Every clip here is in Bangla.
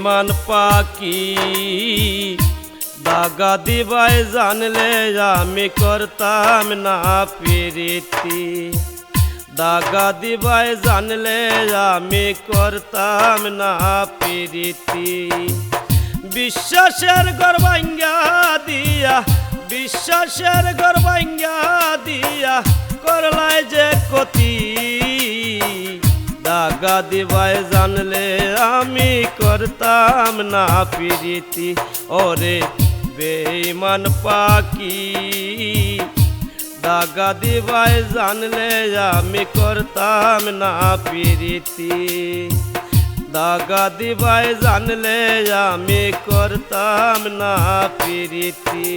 বেইমান পাকি। দাগা দিবাই জানলে আমি করতাম না প্রীতি। দাগা দিবাই জানলে আমি করতাম না প্রীতি। বিশ্বাসের গর্বাঙ্গা দিয়া, বিশ্বাসের গর্বাঙ্গা দিয়া, করলাই যে কতি দাগা দিবাই জানলে আমি করতাম না প্রীতি। ওরে বেইমান পাকি দাগা দিবাই জানলে আমি করতাম না প্রীতি। দাগা দিবাই জানলে আমি করতাম না প্রীতি।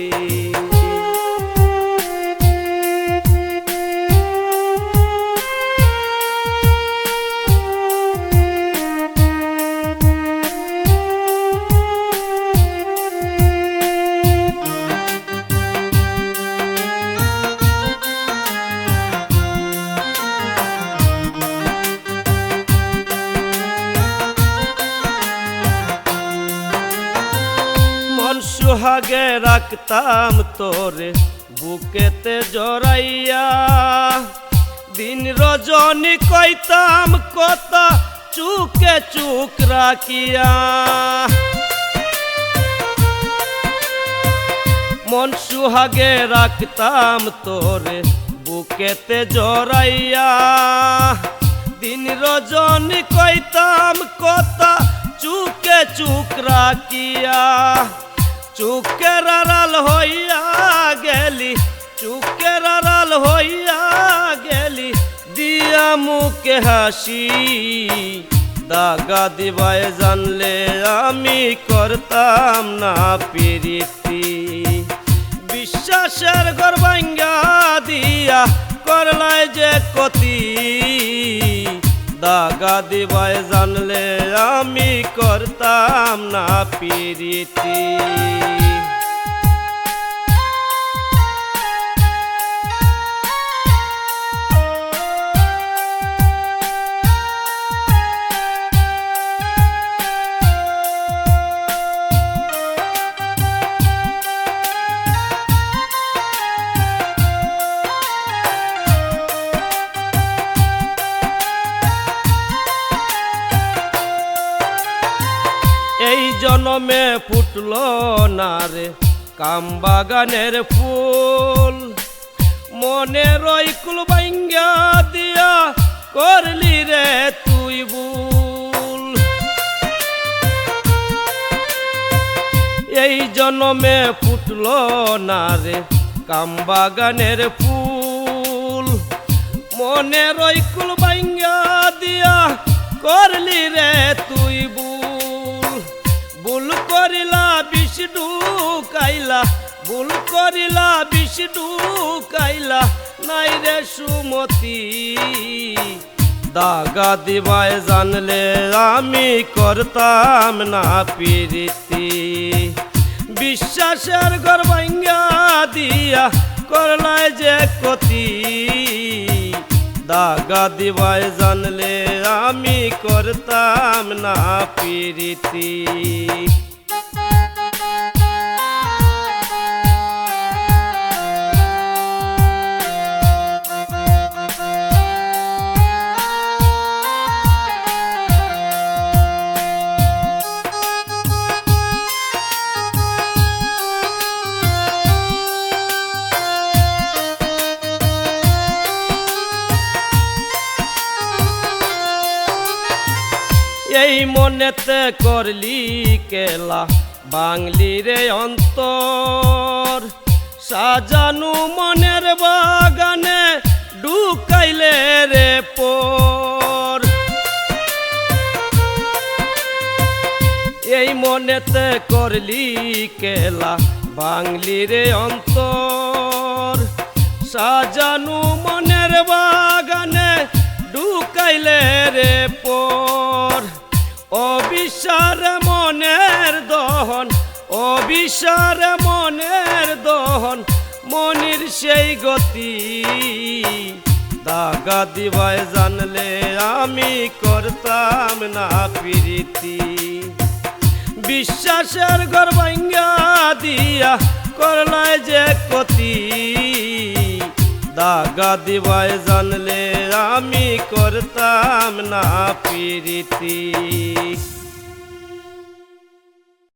সুহাগে রাখতাম তোরে, বুকেতে জড়াইয়া। দিন রজনী কইতাম, কথা চুকে চুক রাখিয়া। মন সুহাগে রাখতাম তোরে, বুকেতে জড়াইয়া। দিন রজনী কইতাম, কথা চুকে চুক রাখিয়া। চুকের আড়াল হইয়া গেলি চুকের আড়াল হইয়া গেলি, দিয়া মুখে হাসি। দাগা দিবায় জানলে আমি করতাম না প্রীতি। বিশ্বাসের গর্বাঙ্গা দিয়া করলাই যে কতি দাগা দিবায় জানলে আমি করতাম না প্রীতি। জনমে ফুটল না রে কামবাগানের ফুল। মনে রইকুল বাইঙ্গা দিয়া, করলি রে তুই বুল এই জনমে ফুটল না রে কামবাগানের ফুল। মনে রইকুল বাইঙ্গা দিয়া, করলি রে তুই বুল ভুল করিলা বিষ কাইলা ভুল করিলা বিষ কাইলা নাই রে সুমতি। দাগা দিবায় জানলে আমি করতাম না প্রীতি। বিশ্বাসের গর্বাঙ্গা দিয়া করলাই যে কতি দাগা দিবায় জানলে আমি করতাম না প্রীতি। এই মনেতে করলি কেলা, বাংলি রে অন্তর। সাজানু মনের বাগানে ঢুকাইলে রে পর। এই মনেতে করলি কেলা, বাংলি রে অন্তর। সাজানু মনের বাগানে ঢুকাইলে রে পর। অবিচার মনের দহন অবিচার মনের দহন, মনির সেই গতি। দাগা দিবায় জানলে আমি করতাম না প্রীতি। বিশ্বাসের ঘর ভাঙ্গা দিয়া করলায় যে ক্ষতি। দাগা দিবায় জানলে আমি করতাম না প্রীতি।